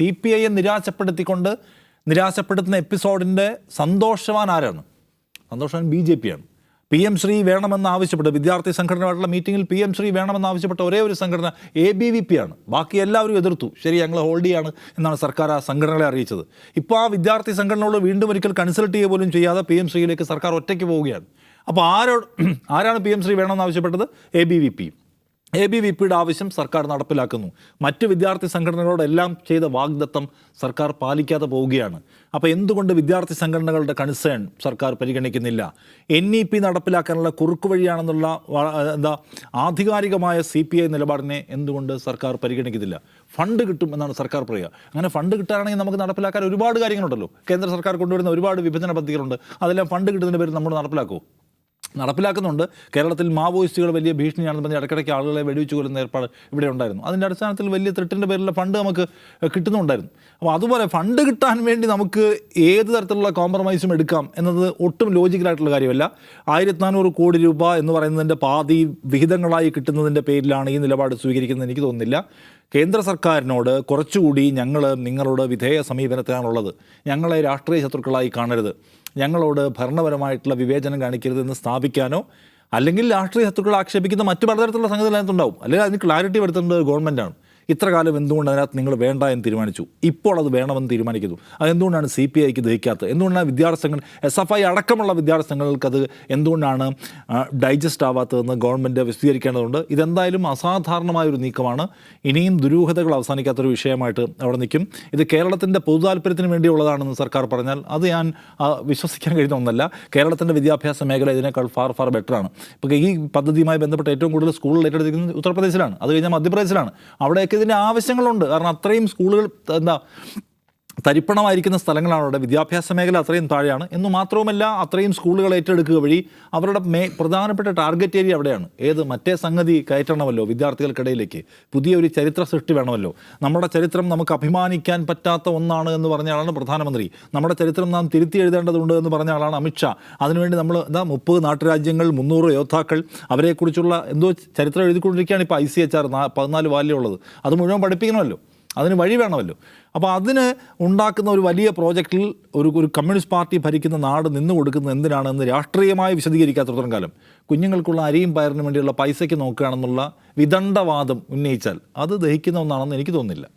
C P ഐയെ നിരാശപ്പെടുത്തിക്കൊണ്ട് നിരാശപ്പെടുത്തുന്ന എപ്പിസോഡിന്റെ സന്തോഷവാൻ ആരാണ്? സന്തോഷവാൻ ബി ജെ പി ആണ്. പി എം ശ്രീ വേണമെന്ന് ആവശ്യപ്പെട്ട് വിദ്യാർത്ഥി സംഘടനയായിട്ടുള്ള മീറ്റിംഗിൽ പി എം ശ്രീ വേണമെന്ന് ആവശ്യപ്പെട്ട ഒരേ ഒരു സംഘടന എ ബി വി പി ആണ്. ബാക്കി എല്ലാവരും എതിർത്തു. ശരി ഞങ്ങൾ ഹോൾഡ് ചെയ്യാണ് എന്നാണ് സർക്കാർ ആ സംഘടനകളെ അറിയിച്ചത്. ഇപ്പോൾ ആ വിദ്യാർത്ഥി സംഘടനകളോട് വീണ്ടും ഒരിക്കൽ കൺസൾട്ട് ചെയ്യുക പോലും ചെയ്യാതെ പി എം ശ്രീയിലേക്ക് സർക്കാർ ഒറ്റയ്ക്ക് പോവുകയാണ്. അപ്പോൾ ആരോ ആരാണ് പി എം ശ്രീ വേണമെന്ന് ആവശ്യപ്പെട്ടത്? A B V P A B V പിയുടെ ആവശ്യം സർക്കാർ നടപ്പിലാക്കുന്നു. മറ്റ് വിദ്യാർത്ഥി സംഘടനകളോടെല്ലാം ചെയ്ത വാഗ്ദത്തം സർക്കാർ പാലിക്കാതെ പോവുകയാണ്. അപ്പോൾ എന്തുകൊണ്ട് വിദ്യാർത്ഥി സംഘടനകളുടെ കൺസേൺ സർക്കാർ പരിഗണിക്കുന്നില്ല? എൻ ഇ പി നടപ്പിലാക്കാനുള്ള കുറുക്കു വഴിയാണെന്നുള്ള എന്താ ആധികാരികമായ സി പി ഐ നിലപാടിനെ എന്തുകൊണ്ട് സർക്കാർ പരിഗണിക്കുന്നില്ല? ഫണ്ട് കിട്ടും എന്നാണ് സർക്കാർ പറയുക. അങ്ങനെ ഫണ്ട് കിട്ടാനാണെങ്കിൽ നമുക്ക് നടപ്പിലാക്കാൻ ഒരുപാട് കാര്യങ്ങളുണ്ടല്ലോ. കേന്ദ്ര സർക്കാർ കൊണ്ടുവരുന്ന ഒരുപാട് വിഭജന പദ്ധതികളുണ്ട്. അതെല്ലാം ഫണ്ട് കിട്ടുന്നതിന് പേരിൽ നമ്മൾ നടപ്പിലാക്കുമോ നടപ്പിലാക്കുന്നുണ്ട്. കേരളത്തിൽ മാവോയിസ്റ്റുകൾ വലിയ ഭീഷണിയാണെന്ന് പറഞ്ഞ് ഇടയ്ക്കിടയ്ക്ക് ആളുകളെ വെടിവെച്ച് കൊല്ലുന്ന ഏർപ്പാട് ഇവിടെ ഉണ്ടായിരുന്നു. അതിന്റെ അടിസ്ഥാനത്തിൽ വലിയ ത്രിട്ടിന്റെ പേരിലുള്ള ഫണ്ട് നമുക്ക് കിട്ടുന്നുണ്ടായിരുന്നു. അപ്പോൾ അതുപോലെ ഫണ്ട് കിട്ടാൻ വേണ്ടി നമുക്ക് ഏത് തരത്തിലുള്ള കോംപ്രമൈസും എടുക്കാം എന്നത് ഒട്ടും ലോജിക്കലായിട്ടുള്ള കാര്യമല്ല. ആയിരത്തി നാനൂറ് കോടി രൂപ എന്ന് പറയുന്നതിന്റെ പാതി വിഹിതങ്ങളായി കിട്ടുന്നതിന്റെ പേരിലാണ് ഈ നിലപാട് സ്വീകരിക്കുന്നത് എനിക്ക് തോന്നുന്നില്ല. കേന്ദ്ര സർക്കാരിനോട് കുറച്ചുകൂടി ഞങ്ങൾ നിങ്ങളോട് വിധേയ സമീപനത്തിലാണുള്ളത് ഞങ്ങളെ രാഷ്ട്രീയ ശത്രുക്കളായി കാണരുത്. ഞങ്ങളോട് ഭരണപരമായിട്ടുള്ള വിവേചനം കാണിക്കരുതെന്ന് സ്ഥാപിക്കാനോ അല്ലെങ്കിൽ രാഷ്ട്രീയ ശത്രുക്കൾ ആക്ഷേപിക്കുന്ന മറ്റു പലതരത്തിലുള്ള സംഗതികൾ അതിനകത്തുണ്ടാവും അല്ലെങ്കിൽ അതിന് ക്ലാരിറ്റി വരുത്തേണ്ടത് ഗവൺമെന്റാണ് ഇത്ര കാലം എന്തുകൊണ്ട് അതിനകത്ത് നിങ്ങൾ വേണ്ട എന്ന് തീരുമാനിച്ചു? ഇപ്പോൾ അത് വേണമെന്ന് തീരുമാനിക്കുന്നു. അതെന്തുകൊണ്ടാണ് സി പി ഐക്ക് ദഹിക്കാത്തത്? എന്തുകൊണ്ടാണ് വിദ്യാർത്ഥി എസ് എഫ് ഐ അടക്കമുള്ള വിദ്യാർത്ഥി സംഘടനകൾക്ക് അത് എന്തുകൊണ്ടാണ് ഡൈജസ്റ്റ് ആവാത്തതെന്ന് ഗവൺമെന്റ് വിശദീകരിക്കേണ്ടതുണ്ട്? ഇതെന്തായാലും അസാധാരണമായ ഒരു നീക്കമാണ്. ഇനിയും ദുരൂഹതകൾ അവസാനിക്കാത്തൊരു വിഷയമായിട്ട് അവിടെ നിൽക്കും. ഇത് കേരളത്തിന്റെ പൊതു താല്പര്യത്തിന് വേണ്ടിയുള്ളതാണെന്ന് സർക്കാർ പറഞ്ഞാൽ അത് ഞാൻ വിശ്വസിക്കാൻ കഴിയുന്ന ഒന്നല്ല. കേരളത്തിന്റെ വിദ്യാഭ്യാസ മേഖല ഇതിനേക്കാൾ ഫാർ ഫാർ ബെറ്ററാണ് ഇപ്പോൾ ഈ പദ്ധതിയുമായി ബന്ധപ്പെട്ട് ഏറ്റവും കൂടുതൽ സ്കൂളിൽ ഏറ്റെടുത്തിരിക്കുന്നത് ഉത്തർപ്രദേശിലാണ്. അത് കഴിഞ്ഞാൽ മധ്യപ്രദേശിലാണ്. അവിടെയൊക്കെ ഇതിന്റെ ആവശ്യങ്ങളുണ്ട്. കാരണം അത്രയും സ്കൂളുകൾ എന്താ തരിപ്പണമായിരിക്കുന്ന സ്ഥലങ്ങളാണ് അവിടെ. വിദ്യാഭ്യാസ മേഖല അത്രയും താഴെയാണ്. എന്ന് മാത്രവുമല്ല അത്രയും സ്കൂളുകൾ ഏറ്റെടുക്കുക വഴി അവരുടെ മേ പ്രധാനപ്പെട്ട ടാർഗറ്റ് ഏരിയ അവിടെയാണ്. ഏത് മറ്റേ സംഗതി കയറ്റണമല്ലോ വിദ്യാർത്ഥികൾക്കിടയിലേക്ക്. പുതിയൊരു ചരിത്ര സൃഷ്ടി വേണമല്ലോ. നമ്മുടെ ചരിത്രം നമുക്ക് അഭിമാനിക്കാൻ പറ്റാത്ത ഒന്നാണ് എന്ന് പറഞ്ഞ ആളാണ് പ്രധാനമന്ത്രി. നമ്മുടെ ചരിത്രം നാം തിരുത്തി എഴുതേണ്ടതുണ്ട് എന്ന് പറഞ്ഞ ആളാണ് അമിത്ഷാ അതിനുവേണ്ടി നമ്മൾ എന്താ മുപ്പത് നാട്ടുരാജ്യങ്ങൾ മുന്നൂറ് യോദ്ധാക്കൾ അവരെക്കുറിച്ചുള്ള എന്തോ ചരിത്രം എഴുതിക്കൊണ്ടിരിക്കുകയാണ് ഇപ്പോൾ ഐ സി എച്ച് ആർ പതിനാല് വാല്യമുള്ളത് അത് മുഴുവൻ പഠിപ്പിക്കണമല്ലോ. അതിന് വഴി വേണമല്ലോ. അപ്പോൾ അതിന് ഉണ്ടാക്കുന്ന ഒരു വലിയ പ്രോജക്റ്റിൽ ഒരു ഒരു കമ്മ്യൂണിസ്റ്റ് പാർട്ടി ഭരിക്കുന്ന നാട് നിന്ന് കൊടുക്കുന്നത് എന്തിനാണെന്ന് രാഷ്ട്രീയമായി വിശദീകരിക്കാത്തത്രയും കാലം. കുഞ്ഞുങ്ങൾക്കുള്ള അരിയും പയറിനും വേണ്ടിയുള്ള പൈസയ്ക്ക് നോക്കുകയാണെന്നുള്ള വിദണ്ഡവാദം ഉന്നയിച്ചാൽ അത് ദഹിക്കുന്ന ഒന്നാണെന്ന് എനിക്ക് തോന്നുന്നില്ല.